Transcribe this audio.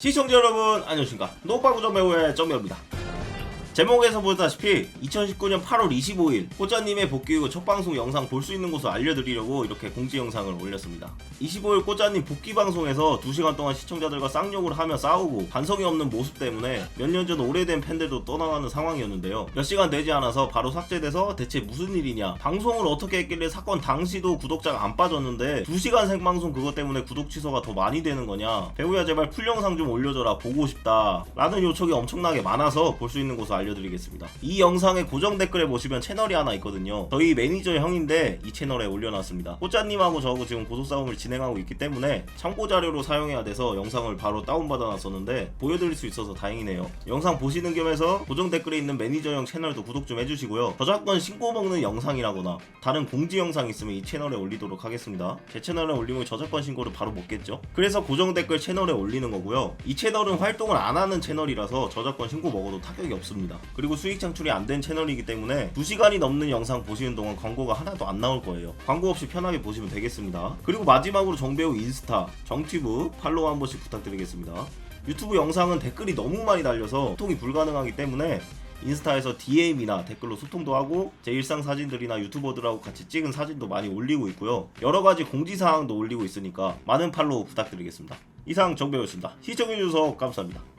시청자 여러분 안녕하십니까? 노빠구정 배우의 정배우입니다 제목에서 보다시피 2019년 8월 25일 꼬자님의 복귀 후 첫 방송 영상 볼 수 있는 곳을 알려드리려고 이렇게 공지 영상을 올렸습니다. 25일 꼬자님 복귀 방송에서 2시간 동안 시청자들과 쌍욕을 하며 싸우고 반성이 없는 모습 때문에 몇 년 전 오래된 팬들도 떠나가는 상황이었는데요. 몇 시간 되지 않아서 바로 삭제돼서 대체 무슨 일이냐. 방송을 어떻게 했길래 사건 당시도 구독자가 안 빠졌는데 2시간 생방송 그것 때문에 구독 취소가 더 많이 되는 거냐. 배우야 제발 풀 영상 좀 올려줘라. 보고 싶다. 라는 요청이 엄청나게 많아서 볼 수 있는 곳을 알려드 리겠습니다. 이 영상의 고정 댓글에 보시면 채널이 하나 있거든요. 저희 매니저 형인데 이 채널에 올려놨습니다. 꽃자님하고 저하고 지금 고소 싸움을 진행하고 있기 때문에 참고 자료로 사용해야 돼서 영상을 바로 다운받아 놨었는데 보여드릴 수 있어서 다행이네요. 영상 보시는 겸해서 고정 댓글에 있는 매니저 형 채널도 구독 좀 해주시고요. 저작권 신고 먹는 영상이라거나 다른 공지 영상 있으면 이 채널에 올리도록 하겠습니다. 제 채널에 올리면 저작권 신고를 바로 먹겠죠? 그래서 고정 댓글 채널에 올리는 거고요. 이 채널은 활동을 안 하는 채널이라서 저작권 신고 먹어도 타격이 없습니다 그리고 수익 창출이 안 된 채널이기 때문에 2시간이 넘는 영상 보시는 동안 광고가 하나도 안 나올 거예요 광고 없이 편하게 보시면 되겠습니다 그리고 마지막으로 정배우 인스타 정튜브 팔로우 한 번씩 부탁드리겠습니다 유튜브 영상은 댓글이 너무 많이 달려서 소통이 불가능하기 때문에 인스타에서 DM이나 댓글로 소통도 하고 제 일상 사진들이나 유튜버들하고 같이 찍은 사진도 많이 올리고 있고요. 여러 가지 공지사항도 올리고 있으니까 많은 팔로우 부탁드리겠습니다. 이상 정배우였습니다. 시청해주셔서 감사합니다.